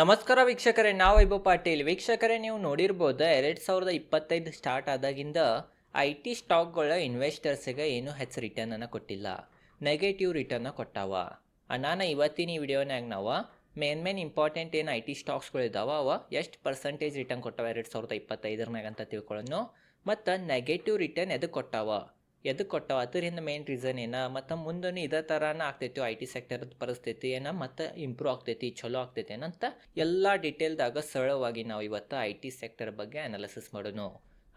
ನಮಸ್ಕಾರ ವೀಕ್ಷಕರೇ, ನಾವು ವೈಭವ್ ಪಾಟೀಲ್. ವೀಕ್ಷಕರೇ, ನೀವು ನೋಡಿರ್ಬೋದು, ಎರಡು ಸಾವಿರದ ಇಪ್ಪತ್ತೈದು ಸ್ಟಾರ್ಟ್ ಆದಾಗಿಂದ ಐ ಟಿ ಸ್ಟಾಕ್ಗಳ ಇನ್ವೆಸ್ಟರ್ಸಿಗೆ ಏನು ಹೆಚ್ಚು ರಿಟರ್ನನ್ನು ಕೊಟ್ಟಿಲ್ಲ. ನೆಗೆಟಿವ್ ರಿಟರ್ನ ಕೊಟ್ಟಾವ. ನಾನು ಇವತ್ತಿನ ಈ ವಿಡಿಯೋನಾಗ ನಾವು ಮೇನ್ ಮೇನ್ ಇಂಪಾರ್ಟೆಂಟ್ ಏನು ಐ ಟಿ ಸ್ಟಾಕ್ಸ್ಗಳಿದ್ದಾವೆ ಅವ ಎಷ್ಟು ಪರ್ಸೆಂಟೇಜ್ ರಿಟರ್ನ್ ಕೊಟ್ಟಾವ ಎರಡು ಸಾವಿರದ ಇಪ್ಪತ್ತೈದರನಾಗ ಅಂತ ತಿಳ್ಕೊಳ್ಳೋನು ಮತ್ತು ನೆಗೆಟಿವ್ ರಿಟರ್ನ್ ಎದಕ್ಕೆ ಕೊಟ್ಟಾವ? ಎದಕ್ಕೆ ಕೊಟ್ಟವು ಅದರಿಂದ ಮೇನ್ ರೀಸನ್ ಏನ? ಮತ್ತು ಮುಂದೂ ಇದೇ ಥರನ ಆಗ್ತೈತಿ ಐ ಟಿ ಸೆಕ್ಟರ್ದ ಪರಿಸ್ಥಿತಿ ಏನ? ಮತ್ತು ಇಂಪ್ರೂವ್ ಆಗ್ತೈತಿ, ಚಲೋ ಆಗ್ತೈತಿ ಏನಂತ ಎಲ್ಲ ಡಿಟೇಲ್ದಾಗ ಸರಳವಾಗಿ ನಾವು ಇವತ್ತು ಐ ಟಿ ಸೆಕ್ಟರ್ ಬಗ್ಗೆ ಅನಾಲಿಸಿಸ್ ಮಾಡೋಣ.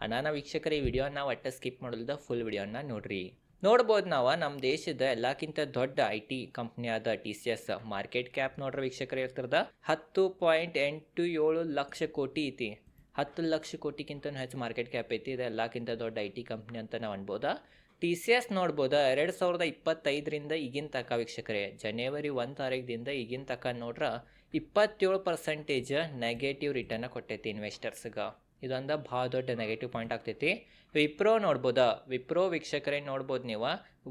ಅನಾನ ವೀಕ್ಷಕರ, ಈ ವಿಡಿಯೋ ನಾವು ಒಟ್ಟು ಸ್ಕಿಪ್ ಮಾಡಲ್ದ ಫುಲ್ ವಿಡಿಯೋನ ನೋಡ್ರಿ. ನೋಡ್ಬೋದು ನಾವು ನಮ್ಮ ದೇಶದ ಎಲ್ಲಕ್ಕಿಂತ ದೊಡ್ಡ ಐ ಟಿ ಕಂಪ್ನಿ ಆದ T C S market cap ನೋಡ್ರಿ ವೀಕ್ಷಕರು ಇರ್ತದ? ಹತ್ತು ಪಾಯಿಂಟ್ ಎಂಟು ಏಳು ಲಕ್ಷ ಕೋಟಿ ಐತಿ. ಹತ್ತು ಲಕ್ಷ ಕೋಟಿಗಿಂತ ಹೆಚ್ಚು ಮಾರ್ಕೆಟ್ ಕ್ಯಾಪ್ ಐತಿ. ಇದು ಎಲ್ಲಕ್ಕಿಂತ ದೊಡ್ಡ ಐ ಟಿ ಕಂಪ್ನಿ ಅಂತ ನಾವು ಅನ್ಬೋದಾ? ಟಿ ಸಿ ಎಸ್ ನೋಡ್ಬೋದಾ? ಎರಡು ಸಾವಿರದ ಇಪ್ಪತ್ತೈದರಿಂದ ಈಗಿನ ತಕ ವೀಕ್ಷಕರೇ ಜನವರಿ ಒಂದು ತಾರೀಕಿದಿಂದ ಈಗಿನ ತಕ ನೋಡ್ರ ಇಪ್ಪತ್ತೇಳು ಪರ್ಸೆಂಟೇಜ್ ನೆಗೆಟಿವ್ ರಿಟರ್ನ್ ಕೊಟ್ಟೈತಿ ಇನ್ವೆಸ್ಟರ್ಸ್ಗೆ ಇದೊಂದು ಭಾಳ ದೊಡ್ಡ ನೆಗೆಟಿವ್ ಪಾಯಿಂಟ್ ಆಗ್ತೈತಿ. ವಿಪ್ರೋ ನೋಡ್ಬೋದು? ವಿಪ್ರೋ ವೀಕ್ಷಕರೇ ನೋಡ್ಬೋದು ನೀವು.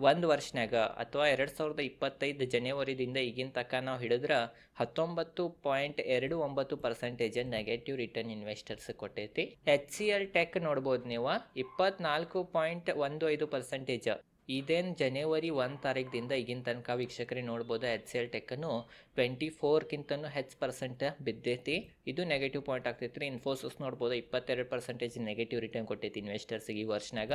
ಒಂದು ವರ್ಷನಾಗ ಅಥವಾ ಎರಡು ಸಾವಿರದ ಇಪ್ಪತ್ತೈದು ಜನವರಿದಿಂದ ಈಗಿನ ತನಕ ನಾವು ಹಿಡಿದ್ರೆ ಹತ್ತೊಂಬತ್ತು ಪಾಯಿಂಟ್ ಎರಡು ಒಂಬತ್ತು ಪರ್ಸೆಂಟೇಜ್ ನೆಗೆಟಿವ್ ರಿಟರ್ನ್ ಇನ್ವೆಸ್ಟರ್ಸ್ ಕೊಟ್ಟೈತಿ. ಎಚ್ ಸಿ ಎಲ್ ಟೆಕ್ ನೋಡ್ಬೋದು ನೀವು. ಇಪ್ಪತ್ನಾಲ್ಕು ಪಾಯಿಂಟ್ ಒಂದು ಐದು ಪರ್ಸೆಂಟೇಜ್ ಇದೇನು ಜನವರಿ ಒಂದು ತಾರೀಕಿದಿಂದ ಈಗಿನ ತನಕ ವೀಕ್ಷಕರಿಗೆ ನೋಡ್ಬೋದು ಎಚ್ ಸಿ ಎಲ್ ಟೆಕ್ಕನ್ನು ಟ್ವೆಂಟಿ ಫೋರ್ಕ್ಕಿಂತನೂ ಹೆಚ್ಚು ಪರ್ಸೆಂಟ್ ಬಿದ್ದೈತಿ. ಇದು ನೆಗೆಟಿವ್ ಪಾಯಿಂಟ್ ಆಗ್ತೈತಿ ರೀ ಇನ್ಫೋಸಿಸ್ ನೋಡ್ಬೋದು, ಇಪ್ಪತ್ತೆರಡು ಪರ್ಸೆಂಟೇಜ್ ನೆಗೆಟಿವ್ ರಿಟರ್ನ್ ಕೊಟ್ಟೈತಿ ಇನ್ವೆಸ್ಟರ್ಸಿಗೆ ಈ ವರ್ಷನಾಗ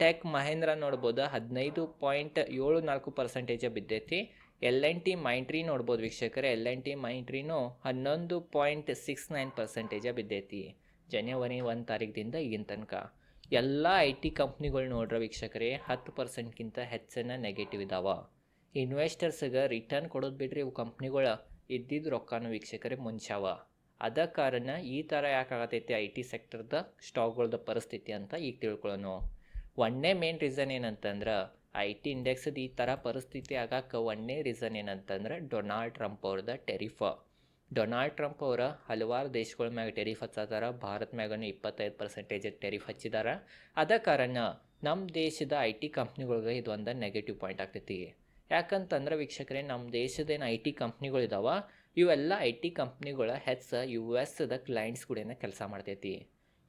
ಟೆಕ್ ಮಹೇಂದ್ರ ನೋಡ್ಬೋದು, ಹದಿನೈದು ಪಾಯಿಂಟ್ ಏಳು ನಾಲ್ಕು ಪರ್ಸೆಂಟೇಜ ಬಿದ್ದೈತಿ. ಎಲ್ ಎನ್ ಟಿ ಮೈಂಟ್ರಿ ನೋಡ್ಬೋದು ವೀಕ್ಷಕರೇ. ಎಲ್ ಎನ್ ಟಿ ಮೈಂಟ್ರಿನೂ ಹನ್ನೊಂದು ಪಾಯಿಂಟ್ ಸಿಕ್ಸ್ ನೈನ್ ಪರ್ಸೆಂಟೇಜ ಬಿದ್ದೈತಿ. ಜನವರಿ ಒಂದು ತಾರೀಕಿದಿಂದ ಈಗಿನ ತನಕ. ಎಲ್ಲ ಐ ಟಿ ಕಂಪ್ನಿಗಳು ನೋಡ್ರೆ ವೀಕ್ಷಕರೇ, ಹತ್ತು ಪರ್ಸೆಂಟ್ಗಿಂತ ಹೆಚ್ಚಿನ ನೆಗೆಟಿವ್ ಇದಾವ. ಇನ್ವೆಸ್ಟರ್ಸ್ಗೆ ರಿಟರ್ನ್ ಕೊಡೋದು ಬಿಡ್ರಿ ಇವು ಕಂಪ್ನಿಗಳು. ಇದ್ದಿದ್ದು ರೊಕ್ಕನ ವೀಕ್ಷಕರೇ ಮುಂಚಾವ. ಅದ ಕಾರಣ ಈ ಥರ ಯಾಕಾಗತೈತಿ ಐ ಟಿ ಸೆಕ್ಟರ್ದ ಸ್ಟಾಕ್ಗಳ್ದ ಪರಿಸ್ಥಿತಿ ಅಂತ ಈಗ ತಿಳ್ಕೊಳ್ಳೋಣ ಒಂದನೇ ಮೇನ್ ರೀಸನ್ ಏನಂತಂದ್ರೆ, ಐ ಟಿ ಇಂಡೆಕ್ಸದ ಈ ಥರ ಪರಿಸ್ಥಿತಿ ಆಗಕ್ಕೆ ಒಂದನೇ ರೀಸನ್ ಏನಂತಂದ್ರೆ ಡೊನಾಲ್ಡ್ ಟ್ರಂಪ್ ಅವ್ರದ ಟೆರಿಫ ಡೊನಾಲ್ಡ್ ಟ್ರಂಪ್ ಅವರ ಹಲವಾರು ದೇಶಗಳ ಮ್ಯಾಗ ಟೆರಿಫ್ ಹಚ್ಚಾತಾರ ಭಾರತ ಮ್ಯಾಗನು ಇಪ್ಪತ್ತೈದು ಪರ್ಸೆಂಟೇಜ್ ಟೆರಿಫ್ ಹಚ್ಚಿದಾರ. ಅದ ಕಾರಣ ನಮ್ಮ ದೇಶದ ಐ ಟಿ ಕಂಪ್ನಿಗಳಿಗೆ ಇದೊಂದು ನೆಗೆಟಿವ್ ಪಾಯಿಂಟ್ ಆಗ್ತೈತಿ. ಯಾಕಂತಂದ್ರೆ ವೀಕ್ಷಕರೇ ನಮ್ಮ ದೇಶದೇನು ಐ ಟಿ ಕಂಪ್ನಿಗಳಿದಾವ ಇವೆಲ್ಲ ಐ ಟಿ ಕಂಪ್ನಿಗಳ ಹೆಚ್ಚ ಯು ಎಸ್ದ ಕ್ಲೈಂಟ್ಸ್ ಕೂಡ ಕೆಲಸ ಮಾಡ್ತೈತಿ.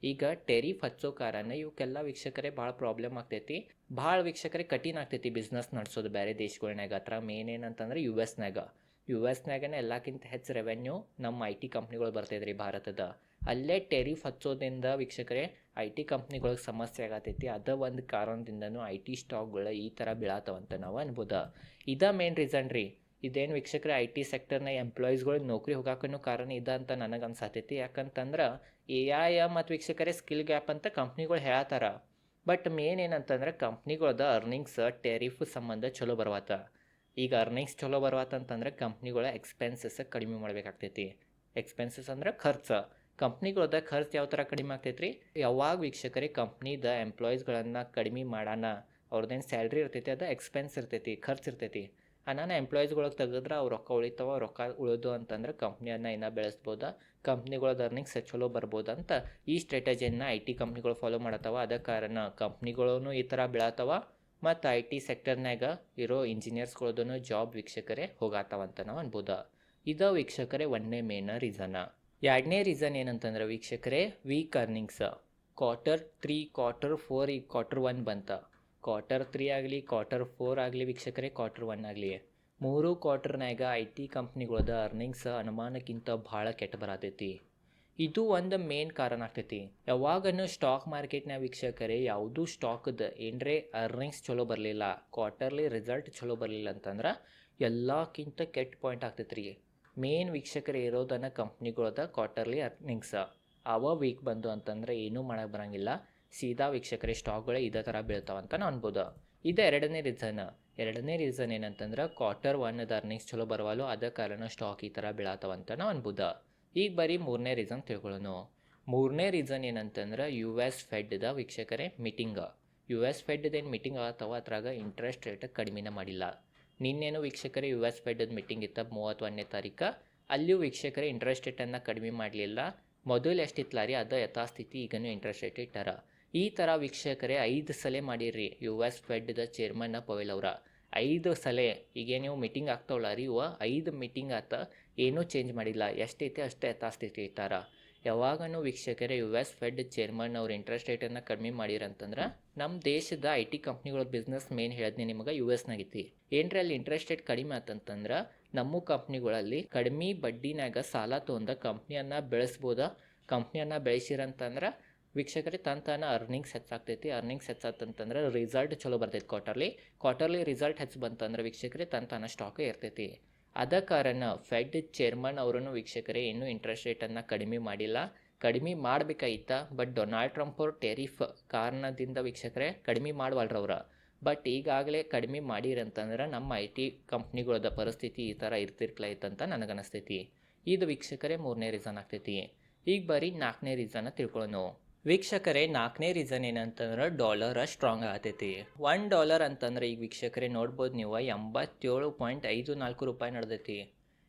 ಈಗ ಟೆರಿಫ್ ಹಚ್ಚೋ ಕಾರಣ ಇವಕ್ಕೆಲ್ಲ ವೀಕ್ಷಕರೇ ಭಾಳ ಪ್ರಾಬ್ಲಮ್ ಆಗ್ತೈತಿ. ಭಾಳ ವೀಕ್ಷಕರೇ ಕಠಿಣ ಆಗ್ತೈತಿ ಬಿಸ್ನೆಸ್ ನಡೆಸೋದು ಬೇರೆ ದೇಶಗಳ್ನಾಗ ಹತ್ರ ಮೇನ್ ಏನಂತಂದ್ರೆ ಯು ಎಸ್ನಾಗ ಯು ಎಸ್ನಾಗನೇ ಎಲ್ಲಕ್ಕಿಂತ ಹೆಚ್ಚು ರೆವೆನ್ಯೂ ನಮ್ಮ ಐ ಟಿ ಕಂಪ್ನಿಗಳು ಬರ್ತೈತೆ ಭಾರತದ. ಅಲ್ಲೇ ಟೆರಿಫ್ ಹಚ್ಚೋದ್ರಿಂದ ವೀಕ್ಷಕರೇ ಐ ಟಿ ಕಂಪ್ನಿಗಳಿಗೆ ಸಮಸ್ಯೆ ಆಗತೈತಿ. ಅದ ಒಂದು ಕಾರಣದಿಂದನೂ ಐ ಟಿ ಸ್ಟಾಕ್ಗಳು ಈ ಥರ ಬೀಳತ್ತವಂತ ನಾವು ಅನ್ಬೋದ. ಇದ ಮೇನ್ ರೀಸನ್ ರೀ. ಇದೇನು ವೀಕ್ಷಕರೇ ಐ ಟಿ ಸೆಕ್ಟರ್ನ ಎಂಪ್ಲಾಯೀಸ್ಗಳಿಗೆ ನೌಕರಿ ಹೋಗಾಕನು ಕಾರಣ ಇದ ಅಂತ ನನಗೆ ಅನ್ಸತೈತಿ. ಯಾಕಂತಂದ್ರೆ ಎ ಐ ಮತ್ತು ವೀಕ್ಷಕರೇ ಸ್ಕಿಲ್ ಗ್ಯಾಪ್ ಅಂತ ಕಂಪ್ನಿಗಳು ಹೇಳತ್ತಾರ ಬಟ್ ಮೇನ್ ಏನಂತಂದ್ರೆ ಕಂಪ್ನಿಗಳದ ಅರ್ನಿಂಗ್ಸ್ ಟೆರಿಫ್ ಸಂಬಂಧ ಚಲೋ ಬರ್ವಾತ. ಈಗ ಅರ್ನಿಂಗ್ಸ್ ಚಲೋ ಬರ್ವಾತಂತಂದ್ರೆ ಕಂಪ್ನಿಗಳ ಎಕ್ಸ್ಪೆನ್ಸಸ್ ಕಡಿಮೆ ಮಾಡಬೇಕಾಗ್ತೈತಿ. ಎಕ್ಸ್ಪೆನ್ಸಸ್ ಅಂದ್ರೆ ಖರ್ಚು. ಕಂಪ್ನಿಗಳದ ಖರ್ಚು ಯಾವ ಥರ ಕಡಿಮೆ ಆಗ್ತೈತಿ ರೀ ಯಾವಾಗ ವೀಕ್ಷಕರಿಗೆ ಕಂಪ್ನಿದ ಎಂಪ್ಲಾಯೀಸ್ಗಳನ್ನು ಕಡಿಮೆ ಮಾಡೋಣ. ಅವ್ರದ್ದೇನು ಸ್ಯಾಲ್ರಿ ಇರ್ತೈತಿ, ಅದು ಎಕ್ಸ್ಪೆನ್ಸ್ ಇರ್ತೈತಿ, ಖರ್ಚು ಇರ್ತೈತಿ. ನಾನು ಎಂಪ್ಲಾಯೀಸ್ಗಳಿಗೆ ತೆಗೆದ್ರೆ ಅವ್ರು ರೊಕ್ಕ ಉಳಿತಾವ ರೊಕ್ಕ ಉಳಿದು ಅಂತಂದ್ರೆ ಕಂಪ್ನಿಯನ್ನು ಇನ್ನೂ ಬೆಳೆಸ್ಬೋದ ಕಂಪ್ನಿಗಳದ ಅರ್ನಿಂಗ್ಸ್ ಚಲೋ ಬರ್ಬೋದು ಅಂತ ಈ ಸ್ಟ್ರಾಟಜಿಯನ್ನು ಐ ಟಿ ಕಂಪ್ನಿಗಳು ಫಾಲೋ ಮಾಡತ್ತವ ಅದ ಕಾರಣ ಕಂಪ್ನಿಗಳೂ ಈ ಥರ ಬೀಳತ್ತವ ಮತ್ತು ಐ ಟಿ ಸೆಕ್ಟರ್ನಾಗ ಇರೋ ಇಂಜಿನಿಯರ್ಸ್ಗಳದೂ ಜಾಬ್ ವೀಕ್ಷಕರೇ ಹೋಗಾತವಂತ ನಾವು ಅನ್ಬೋದ. ಇದು ವೀಕ್ಷಕರೇ ಒಂದನೇ ಮೇನ್ ರೀಸನ ಎರಡನೇ ರೀಸನ್ ಏನಂತಂದ್ರೆ ವೀಕ್ಷಕರೇ weak earnings quarter three quarter four ಈಗ ಕ್ವಾರ್ಟರ್ ಒನ್ ಬಂತ. ಕ್ವಾರ್ಟರ್ ತ್ರೀ ಆಗಲಿ ಕ್ವಾರ್ಟರ್ ಫೋರ್ ಆಗಲಿ ವೀಕ್ಷಕರೇ ಕ್ವಾರ್ಟರ್ ಒನ್ ಆಗಲಿ. ಮೂರು ಕ್ವಾರ್ಟರ್ನಾಗ ಐ ಟಿ ಕಂಪ್ನಿಗಳದ ಅರ್ನಿಂಗ್ಸ್ ಅನುಮಾನಕ್ಕಿಂತ ಭಾಳ ಕೆಟ್ಟ ಬರತೈತಿ. ಇದು ಒಂದು ಮೇನ್ ಕಾರಣ ಆಗ್ತೈತಿ. ಯಾವಾಗನು ಸ್ಟಾಕ್ ಮಾರ್ಕೆಟ್ನ ವೀಕ್ಷಕರೇ, ಯಾವುದೂ ಸ್ಟಾಕ್ದ ಏನರೇ ಅರ್ನಿಂಗ್ಸ್ ಚಲೋ ಬರಲಿಲ್ಲ ಕ್ವಾರ್ಟರ್ಲಿ ರಿಸಲ್ಟ್ ಚಲೋ ಬರಲಿಲ್ಲ ಅಂತಂದ್ರೆ ಎಲ್ಲಕ್ಕಿಂತ ಕೆಟ್ಟ ಪಾಯಿಂಟ್ ಆಗ್ತೈತಿ ರೀ ಮೇನ್ ವೀಕ್ಷಕರೇ ಇರೋದನ್ನ ಕಂಪ್ನಿಗಳದ ಕ್ವಾರ್ಟರ್ಲಿ ಅರ್ನಿಂಗ್ಸ್ ಅವ ವೀಕ್ ಬಂದು ಅಂತಂದ್ರೆ ಏನೂ ಮಾಡೋಕ್ಕೆ ಬರೋಂಗಿಲ್ಲ. ಸೀದಾ ವೀಕ್ಷಕರೇ ಸ್ಟಾಕ್ಗಳೇ ಇದೇ ಥರ ಬೀಳ್ತಾವಂತ ನಾನು ಅನ್ಬೋದು. ಇದು ಎರಡನೇ ರೀಸನ್ ಎರಡನೇ ರೀಸನ್ ಏನಂತಂದ್ರೆ ಕ್ವಾರ್ಟರ್ ಒನ್ದ ಅರ್ನಿಂಗ್ಸ್ ಚಲೋ ಬರವಲ್ಲೋ, ಅದ ಕಾರಣ ಸ್ಟಾಕ್ ಈ ಥರ ಬೀಳತ್ತವಂತ ನಾವು ಅನ್ಬೋದು. ಈಗ ಬರೀ ಮೂರನೇ ರೀಸನ್ ತಿಳ್ಕೊಳ್ಳೋಣ ಮೂರನೇ ರೀಸನ್ ಏನಂತಂದ್ರೆ ಯು ಎಸ್ ಫೆಡ್ದ ವೀಕ್ಷಕರೇ ಮೀಟಿಂಗ ಯು ಎಸ್ ಫೆಡ್ದೇನು ಮೀಟಿಂಗ್ ಆಗತ್ತವ ಅದ್ರಾಗ ಇಂಟ್ರೆಸ್ಟ್ ರೇಟ್ ಕಡಿಮೆನ ಮಾಡಿಲ್ಲ. ನಿನ್ನೇನು ವೀಕ್ಷಕರೇ ಯು ಎಸ್ ಫೆಡ್ದ ಮೀಟಿಂಗ್ ಇತ್ತ ಮೂವತ್ತೊಂದನೇ ತಾರೀಕು, ಅಲ್ಲಿಯೂ ವೀಕ್ಷಕರೇ ಇಂಟ್ರೆಸ್ಟ್ ರೇಟನ್ನು ಕಡಿಮೆ ಮಾಡಲಿಲ್ಲ. ಮೊದಲು ಎಷ್ಟಿತ್ತಲ್ಲ ರೀ ಅದು ಯಥಾಸ್ಥಿತಿ ಈಗನೂ ಇಂಟ್ರೆಸ್ಟ್ ರೇಟ್ ಇಟ್ಟಾರ. ಈ ಥರ ವೀಕ್ಷಕರೇ ಐದು ಸಲ ಮಾಡಿರಿ ಯು ಎಸ್ ಫೆಡ್ದ ಚೇರ್ಮನ್ ಪವೇಲ್ ಅವರ. ಐದು ಸಲ, ಈಗ ನೀವು ಮೀಟಿಂಗ್ ಆಗ್ತಾವಲ್ಲ ರೀ ಇವ ಐದು ಮೀಟಿಂಗ್ ಆತ ಏನೂ ಚೇಂಜ್ ಮಾಡಿಲ್ಲ. ಎಷ್ಟೈತೆ ಅಷ್ಟೇ ಯಥಾಸ್ಥಿತಿ ಇಟ್ಟಾರ. ಯಾವಾಗನೂ ವೀಕ್ಷಕರೇ ಯು ಎಸ್ ಫೆಡ್ ಚೇರ್ಮನ್ ಅವ್ರು ಇಂಟ್ರೆಸ್ಟ್ ರೇಟನ್ನು ಕಡಿಮೆ ಮಾಡಿರಂತಂದ್ರೆ ನಮ್ಮ ದೇಶದ ಐ ಟಿ ಕಂಪ್ನಿಗಳ ಬಿಸ್ನೆಸ್ ಮೇನ್ ಹೇಳಿದ್ನಿ ನಿಮಗೆ ಯು ಎಸ್ನಾಗೈತಿ ಏನ್ರಿ ಅಲ್ಲಿ ಇಂಟ್ರೆಸ್ಟ್ ರೇಟ್ ಕಡಿಮೆ ಆತಂತಂದ್ರೆ ನಮ್ಮ ಕಂಪ್ನಿಗಳಲ್ಲಿ ಕಡಿಮೆ ಬಡ್ಡಿನಾಗ ಸಾಲ ತೊಗೊಂಡ ಕಂಪ್ನಿಯನ್ನು ಬೆಳೆಸ್ಬೋದ? ಕಂಪ್ನಿಯನ್ನು ಬೆಳೆಸಿರಂತಂದ್ರೆ ವೀಕ್ಷಕರೇ ತನ್ನ ತಾನ ಅರ್ನಿಂಗ್ಸ್ ಹೆಚ್ಚಾಗ್ತೈತಿ ಅರ್ನಿಂಗ್ಸ್ ಹೆಚ್ಚಾತಂತಂದ್ರೆ ರಿಸಲ್ಟ್ ಚಲೋ ಬರ್ತೈತಿ ಕ್ವಾರ್ಟರ್ಲಿ ಕ್ವಾರ್ಟರ್ಲಿ ರಿಸಲ್ಟ್ ಹೆಚ್ಚು ಬಂತಂದ್ರೆ ವೀಕ್ಷಕರೇ ತನ್ನ ತಾನ ಸ್ಟಾಕೇ ಇರ್ತೈತಿ. ಅದ ಕಾರಣ ಫೆಡ್ ಚೇರ್ಮನ್ ಅವರನ್ನು ವೀಕ್ಷಕರೇ, ಇನ್ನೂ ಇಂಟ್ರೆಸ್ಟ್ ರೇಟನ್ನು ಕಡಿಮೆ ಮಾಡಿಲ್ಲ. ಕಡಿಮೆ ಮಾಡಬೇಕಾಗಿತ್ತ ಬಟ್ ಡೊನಾಲ್ಡ್ ಟ್ರಂಪ್ ಅವರು ಟೆರಿಫ್ ಕಾರಣದಿಂದ ವೀಕ್ಷಕರೇ, ಕಡಿಮೆ ಮಾಡವಲ್ರವ್ರ ಬಟ್ ಈಗಾಗಲೇ ಕಡಿಮೆ ಮಾಡಿರಂತಂದ್ರೆ ನಮ್ಮ ಐ ಟಿ ಕಂಪ್ನಿಗಳದ ಪರಿಸ್ಥಿತಿ ಈ ಥರ ಇರ್ತಿರ್ಕ್ಲೈತಂತ ನನಗನ್ನಿಸ್ತೈತಿ ಇದು ವೀಕ್ಷಕರೇ ಮೂರನೇ ರೀಸನ್ ಆಗ್ತೈತಿ. ಈಗ ಬರೀ ನಾಲ್ಕನೇ ರೀಸನ್ನ ತಿಳ್ಕೊಳ್ಳೋಣ ವೀಕ್ಷಕರೇ, ನಾಲ್ಕನೇ ರೀಸನ್ ಏನಂತಂದ್ರೆ ಡಾಲರ್ ಸ್ಟ್ರಾಂಗ್ ಆಗತೈತಿ. ಒನ್ ಡಾಲರ್ ಅಂತಂದ್ರೆ ಈಗ ವೀಕ್ಷಕರೇ ನೋಡ್ಬೋದು ನೀವು, ಎಂಬತ್ತೇಳು ಪಾಯಿಂಟ್ ಐದು ನಾಲ್ಕು ರೂಪಾಯಿ ನಡೆದೈತಿ.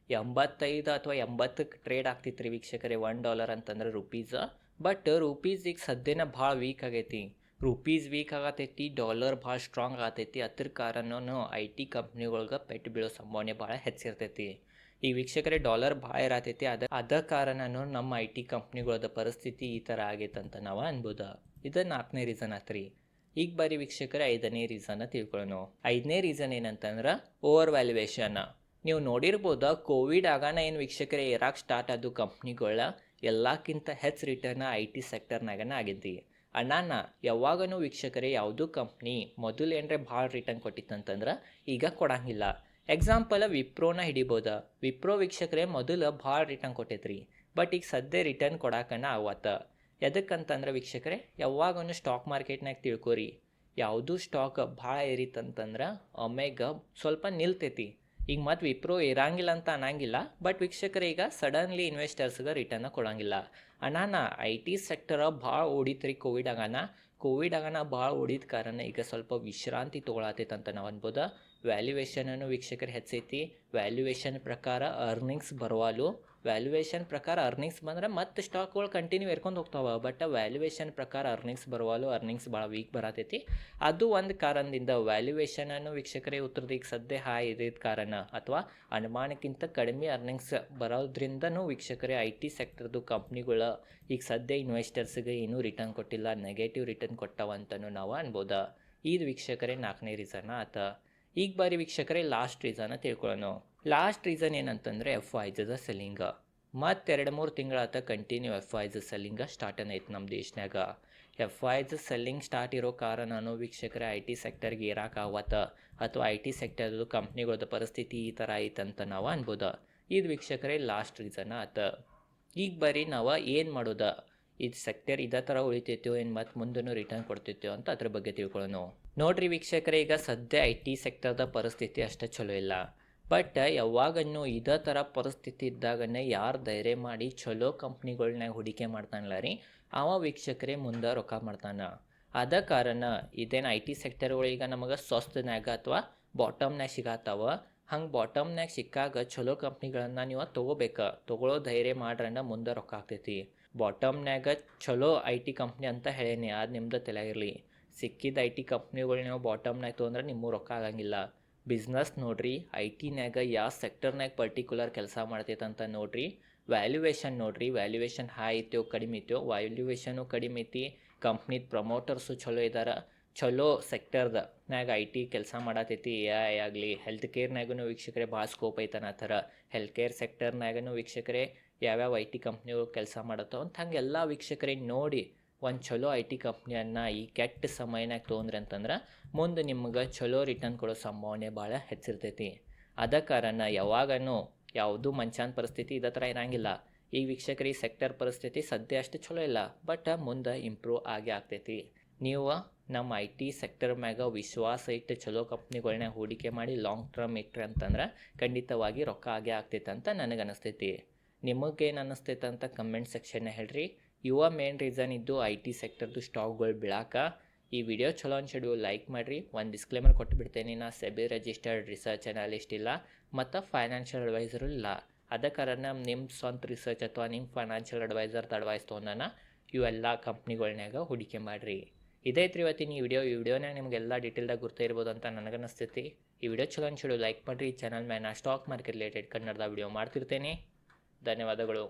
ಎಂಬತ್ತೈದು ಅಥವಾ ಎಂಬತ್ತಕ್ಕೆ ಟ್ರೇಡ್ ಆಗ್ತಿತ್ತು ರೀ ವೀಕ್ಷಕರೇ ಒನ್ ಡಾಲರ್ ಅಂತಂದ್ರೆ ರುಪೀಸ್ ಬಟ್ ರುಪೀಸ್ ಈಗ ಸದ್ಯನ ಭಾಳ ವೀಕ್ ಆಗೈತಿ. ರುಪೀಸ್ ವೀಕ್ ಆಗತೈತಿ ಡಾಲರ್ ಭಾಳ ಸ್ಟ್ರಾಂಗ್ ಆಗತೈತಿ. ಅದ್ರ ಕಾರಣನೂ ಐ ಟಿ ಕಂಪ್ನಿಗಳಿಗೆ ಪೆಟ್ಟು ಬೀಳೋ ಸಂಭಾವನೆ ಭಾಳ ಹೆಚ್ಚಿರ್ತೈತಿ. ಈ ವೀಕ್ಷಕರೇ ಡಾಲರ್ ಭಾಳ ಇರತೈತಿ ಅದ ಅದ ಕಾರಣನೂ ನಮ್ಮ ಐ ಟಿ ಕಂಪ್ನಿಗಳದ ಪರಿಸ್ಥಿತಿ ಈ ಥರ ಅಂತ ನಾವು ಅನ್ಬೋದು. ಇದು ನಾಲ್ಕನೇ ರೀಸನ್ ಆತ್ರಿ. ಈಗ ಬರೀ ವೀಕ್ಷಕರೇ, ಐದನೇ ರೀಸನ್ನ ತಿಳ್ಕೊಳ್ಳೋಣ ಐದನೇ ರೀಸನ್ ಏನಂತಂದ್ರೆ ಓವರ್ ವ್ಯಾಲ್ಯೂಯೇಷನ್ ನೀವು ನೋಡಿರ್ಬೋದ ಕೋವಿಡ್ ಆಗಾನ ಏನು ವೀಕ್ಷಕರೇ ಏರಾಕ್ ಸ್ಟಾರ್ಟ್ ಆದ ಕಂಪ್ನಿಗಳ ಎಲ್ಲಕ್ಕಿಂತ ಹೆಚ್ಚು ರಿಟರ್ನ್ ಐ ಟಿ ಸೆಕ್ಟರ್ನಾಗನ ಆಗಿದ್ದಿ. ಅಣ್ಣಾನ, ಯಾವಾಗನೂ ವೀಕ್ಷಕರೇ, ಯಾವುದೂ ಕಂಪ್ನಿ ಮೊದಲು ಏನರೆ ಭಾಳ ರಿಟರ್ನ್ ಕೊಟ್ಟಿತ್ತಂತಂದ್ರೆ, ಈಗ ಕೊಡಂಗಿಲ್ಲ. ಎಕ್ಸಾಂಪಲ್ ವಿಪ್ರೋನ ಹಿಡಿಬೋದ. ವಿಪ್ರೋ ವೀಕ್ಷಕರೇ, ಮೊದಲು ಭಾಳ ರಿಟರ್ನ್ ಕೊಟ್ಟೈತ್ರಿ. ಬಟ್ ಈಗ ಸದ್ಯ ರಿಟರ್ನ್ ಕೊಡಾಕನ ಆವತ್ತ. ಎದಕ್ಕಂತಂದ್ರೆ ವೀಕ್ಷಕರೇ ಯಾವಾಗನು ಸ್ಟಾಕ್ ಮಾರ್ಕೆಟ್ನಾಗ ತಿಳ್ಕೊರಿ. ಯಾವುದೂ ಸ್ಟಾಕ್ ಭಾಳ ಏರಿತಂತಂದ್ರೆ ಒಮ್ಮೆಗ ಸ್ವಲ್ಪ ನಿಲ್ತೈತಿ. ಈಗ ಮತ್ತು ವಿಪ್ರೋ ಇರಂಗಿಲ್ಲ ಅಂತ ಅನ್ನಂಗಿಲ್ಲ. ಬಟ್ ವೀಕ್ಷಕರೇ, ಈಗ ಸಡನ್ಲಿ ಇನ್ವೆಸ್ಟರ್ಸ್ಗೆ ರಿಟರ್ನ್ ಕೊಡಂಗಿಲ್ಲ. ಅನಾನ ಐ ಟಿ ಸೆಕ್ಟರ್ ಭಾಳ ಓಡಿತ್ರಿ ಕೋವಿಡ್ ಆಗಾನ. ಕೋವಿಡ್ ಆಗನ ಭಾಳ ಓಡಿದ ಕಾರಣ ಈಗ ಸ್ವಲ್ಪ ವಿಶ್ರಾಂತಿ ತೊಗೊಳತೈತೆ ಅಂತ ನಾವು ಅನ್ಬೋದ. ವ್ಯಾಲ್ಯೂಯೇಷನನ್ನು ವೀಕ್ಷಕರು ಹೆಚ್ಚೈತಿ ವ್ಯಾಲ್ಯುವೇಷನ್ ಪ್ರಕಾರ ಅರ್ನಿಂಗ್ಸ್ ಬರವಾಲು. ವ್ಯಾಲ್ಯುವೇಷನ್ ಪ್ರಕಾರ ಅರ್ನಿಂಗ್ಸ್ ಬಂದ್ರೆ ಮತ್ತೆ ಸ್ಟಾಕ್ಗಳು ಕಂಟಿನ್ಯೂ ಇರ್ಕೊಂಡು ಹೋಗ್ತಾವ. ಬಟ್ ವ್ಯಾಲ್ಯೂಯೇಷನ್ ಪ್ರಕಾರ ಅರ್ನಿಂಗ್ಸ್ ಬರವಾಲು ಅರ್ನಿಂಗ್ಸ್ ಭಾಳ ವೀಕ್ ಬರತೈತಿ. ಅದು ಒಂದು ಕಾರಣದಿಂದ ವ್ಯಾಲ್ಯೂಯೇಷನನ್ನು ವೀಕ್ಷಕರೇ ಉತ್ತರದಿಗೆ ಸದ್ಯ ಹಾಯ್ ಇದ್ದಿದ್ದ ಕಾರಣ. ಅಥವಾ ಅನುಮಾನಕ್ಕಿಂತ ಕಡಿಮೆ ಅರ್ನಿಂಗ್ಸ್ ಬರೋದ್ರಿಂದನೂ ವೀಕ್ಷಕರೇ ಐ ಟಿ ಸೆಕ್ಟರ್ದು ಕಂಪ್ನಿಗಳ ಈಗ ಸದ್ಯ ಇನ್ವೆಸ್ಟರ್ಸ್ಗೆ ಏನೂ ರಿಟರ್ನ್ ಕೊಟ್ಟಿಲ್ಲ ನೆಗೆಟಿವ್ ರಿಟರ್ನ್ ಕೊಟ್ಟವಂತನೂ ನಾವು ಅನ್ಬೋದ. ಇದು ವೀಕ್ಷಕರೇ ನಾಲ್ಕನೇ ರೀಸನ್ ಆತ. ಈಗ ಬಾರಿ ವೀಕ್ಷಕರೇ ಲಾಸ್ಟ್ ರೀಸನ್ನ ತಿಳ್ಕೊಳ್ಳೋಣ ಲಾಸ್ಟ್ ರೀಸನ್ ಏನಂತಂದರೆ ಎಫ್ ಐಜದ ಸೆಲ್ಲಿಂಗ ಮತ್ತೆರಡು ಮೂರು ತಿಂಗಳಾತ ಕಂಟಿನ್ಯೂ ಎಫ್ ಐಜ್ ಸೆಲ್ಲಿಂಗ ಸ್ಟಾರ್ಟ್ ಐತೆ ನಮ್ಮ ದೇಶನಾಗ ಎಫ್ ಐಜ್ ಸೆಲ್ಲಿಂಗ್ ಸ್ಟಾರ್ಟ್ ಇರೋ ಕಾರಣನೂ ವೀಕ್ಷಕರೇ ಐ ಟಿ ಸೆಕ್ಟರ್ಗೆ ಏರಾಕಾವತ್ತ ಅಥವಾ ಐ ಟಿ ಸೆಕ್ಟರ್ದು ಕಂಪ್ನಿಗಳದ್ದು ಪರಿಸ್ಥಿತಿ ಈ ಥರ ಐತಂತ ನಾವು ಅನ್ಬೋದು. ಇದು ವೀಕ್ಷಕರೇ ಲಾಸ್ಟ್ ರೀಸನ್ ಆತ. ಈಗ ಬರೀ ನಾವು ಏನು ಮಾಡೋದ? ಇದು ಸೆಕ್ಟರ್ ಇದೇ ಥರ ಉಳಿತೈತೋ ಏನು ಮತ್ತು ಮುಂದೂ ರಿಟರ್ನ್ ಕೊಡ್ತೈತೋ ಅಂತ ಅದ್ರ ಬಗ್ಗೆ ತಿಳ್ಕೊಳ್ಳೋಣ ನೋಡ್ರಿ ವೀಕ್ಷಕರೇ, ಈಗ ಸದ್ಯ ಐ ಟಿ ಸೆಕ್ಟರ್ದ ಪರಿಸ್ಥಿತಿ ಅಷ್ಟೇ ಚಲೋ ಇಲ್ಲ. ಬಟ್ ಯಾವಾಗನ್ನು ಇದೇ ಥರ ಪರಿಸ್ಥಿತಿ ಇದ್ದಾಗನೇ ಯಾರು ಧೈರ್ಯ ಮಾಡಿ ಚಲೋ ಕಂಪ್ನಿಗಳನ್ನ ಹೂಡಿಕೆ ಮಾಡ್ತಾನಲ್ಲ ರೀ, ಅವ ವೀಕ್ಷಕರೇ ಮುಂದೆ ರೊಕ್ಕ ಮಾಡ್ತಾನೆ. ಅದ ಕಾರಣ ಇದೇನು ಐ ಟಿ ಸೆಕ್ಟರ್ಗಳೀಗ ನಮಗೆ ಸ್ವಸ್ಥನಾಗ ಅಥವಾ ಬಾಟಮ್ನಾಗ ಸಿಗತ್ತಾವ ಹಂಗೆ ಬಾಟಮ್ನಾಗ ಸಿಕ್ಕಾಗ ಚಲೋ ಕಂಪ್ನಿಗಳನ್ನು ನೀವು ತೊಗೋಬೇಕು. ತೊಗೊಳೋ ಧೈರ್ಯ ಮಾಡ್ರನ್ನ ಮುಂದೆ ರೊಕ್ಕ ಆಗ್ತೈತಿ. ಬಾಟಮ್ನಾಗ ಚಲೋ ಐ ಟಿ ಕಂಪ್ನಿ ಅಂತ ಹೇಳೀನಿ ಅದು ನಿಮ್ದು ತಲೆಯಾಗಿರಲಿ ಸಿಕ್ಕಿದ ಐ ಟಿ ಕಂಪ್ನಿಗಳು ನೀವು ಬಾಟಮ್ನಾಗ ತೊಗೊಂಡ್ರೆ ನಿಮ್ಮ ರೊಕ್ಕ ಆಗಂಗಿಲ್ಲ. ಬಿಸ್ನೆಸ್ ನೋಡ್ರಿ ಐ ಟಿನ್ಯಾಗ ಯಾವ ಸೆಕ್ಟರ್ನಾಗ ಪರ್ಟಿಕ್ಯುಲರ್ ಕೆಲಸ ಮಾಡ್ತೈತೆ ಅಂತ ನೋಡ್ರಿ. ವ್ಯಾಲ್ಯೂಯೇಷನ್ ನೋಡ್ರಿ ವ್ಯಾಲ್ಯೂಯೇಷನ್ ಹೈ ಐತೋ ಕಡಿಮೆ ಐತೋ ವ್ಯಾಲ್ಯೂಯೇಷನು ಕಡಿಮೆ ಐತಿ. ಕಂಪ್ನಿದ ಪ್ರಮೋಟರ್ಸು ಚಲೋ ಇದ್ದಾರ ಚಲೋ ಸೆಕ್ಟರ್ದ ನಾಗ ಐ ಟಿ ಕೆಲಸ ಮಾಡತೈತಿ ಎ ಐ ಆಗಲಿ ಹೆಲ್ತ್ ಕೇರ್ನಾಗೂ ವೀಕ್ಷಕರೇ ಭಾಳ ಸ್ಕೋಪ್ ಐತನ ಆ ಥರ. ಹೆಲ್ತ್ ಕೇರ್ ಸೆಕ್ಟರ್ನಾಗೂ ವೀಕ್ಷಕರೇ ಯಾವ್ಯಾವ ಐ ಟಿ ಕಂಪ್ನಿಗಳು ಕೆಲಸ ಮಾಡತ್ತೋ ಅಂತ ಹಂಗೆಲ್ಲ ವೀಕ್ಷಕರೇ ನೋಡಿ ಒಂದು ಚಲೋ ಐ ಟಿ ಕಂಪ್ನಿಯನ್ನು ಈ ಕೆಟ್ಟ ಸಮಯನಾಗ ತೊಗೊಂಡ್ರಿ ಅಂತಂದ್ರೆ ಮುಂದೆ ನಿಮ್ಗೆ ಚಲೋ ರಿಟರ್ನ್ ಕೊಡೋ ಸಂಭಾವನೆ ಭಾಳ ಹೆಚ್ಚಿರ್ತೈತಿ. ಅದ ಕಾರಣ ಯಾವಾಗನೂ ಯಾವುದೂ ಮಂಚಾನ ಪರಿಸ್ಥಿತಿ ಇದೇ ಥರ ಇರಂಗಿಲ್ಲ. ಈ ವೀಕ್ಷಕರಿಗೆ ಸೆಕ್ಟರ್ ಪರಿಸ್ಥಿತಿ ಸದ್ಯ ಅಷ್ಟು ಚಲೋ ಇಲ್ಲ ಬಟ್ ಮುಂದೆ ಇಂಪ್ರೂವ್ ಆಗೇ ಆಗ್ತೈತಿ. ನೀವು ನಮ್ಮ ಐ ಟಿ ಸೆಕ್ಟರ್ ಮ್ಯಾಗ ವಿಶ್ವಾಸ ಇಟ್ಟು ಚಲೋ ಕಂಪ್ನಿಗಳನ್ನ ಹೂಡಿಕೆ ಮಾಡಿ ಲಾಂಗ್ ಟರ್ಮ್ ಇಟ್ರಿ ಅಂತಂದ್ರೆ ಖಂಡಿತವಾಗಿ ರೊಕ್ಕ ಆಗೇ ಆಗ್ತೈತೆ ಅಂತ ನನಗೆ ಅನಿಸ್ತೈತಿ. ನಿಮಗೇನು ಅನ್ನಿಸ್ತೈತೆ ಅಂತ ಕಮೆಂಟ್ ಸೆಕ್ಷನ್ನ ಹೇಳ್ರಿ. ಯುವ ಮೇನ್ ರೀಸನ್ ಇದ್ದು ಐ ಟಿ ಸೆಕ್ಟರ್ದು ಸ್ಟಾಕ್ಗಳು ಬೀಳಾಕ ಈ ವಿಡಿಯೋ ಚಲೋ ಅನ್ಸಿಡು ಲೈಕ್ ಮಾಡಿರಿ. ಒಂದು ಡಿಸ್ಕ್ಲೇಮರ್ ಕೊಟ್ಟು ಬಿಡ್ತೇನೆ. ನಾ ಸೆಬಿ ರಿಜಿಸ್ಟರ್ಡ್ ರಿಸರ್ಚ್ ಅನಾಲಿಸ್ಟ್ ಇಲ್ಲ, ಮತ್ತು ಫೈನಾನ್ಷಿಯಲ್ ಅಡ್ವೈಸರು ಇಲ್ಲ. ಅದ ಕಾರಣ ನಿಮ್ಮ ಸ್ವಂತ ರಿಸರ್ಚ್ ಅಥವಾ ನಿಮ್ಮ ಫೈನಾನ್ಷಿಯಲ್ ಅಡ್ವೈಸರ್ ಅಡ್ವೈಸ್ ತೊಗೊಂಡನ ಇವೆಲ್ಲ ಕಂಪ್ನಿಗಳ್ನಾಗ ಹೂಡಿಕೆ ಮಾಡಿರಿ. ಇದೇ ಇವತ್ತಿನ ಈ ವಿಡಿಯೋ ಈ ವಿಡಿಯೋನಾಗ ನಿಮಗೆಲ್ಲ ಡೀಟೇಲ್ದಾಗ ಇರ್ಬೋದು ಅಂತ ನನಗನ್ನಿಸ್ತೈತಿ ಈ ವಿಡಿಯೋ ಚಲೋ ಅನ್ಸಿಡು ಲೈಕ್ ಮಾಡಿರಿ. ಚಾನಲ್ ಮೇಲೆ ಸ್ಟಾಕ್ ಮಾರ್ಕೆಟ್ ರಿಲೇಟೆಡ್ ಕನ್ನಡದ ವಿಡಿಯೋ ಮಾಡ್ತಿರ್ತೇನೆ. ಧನ್ಯವಾದಗಳು.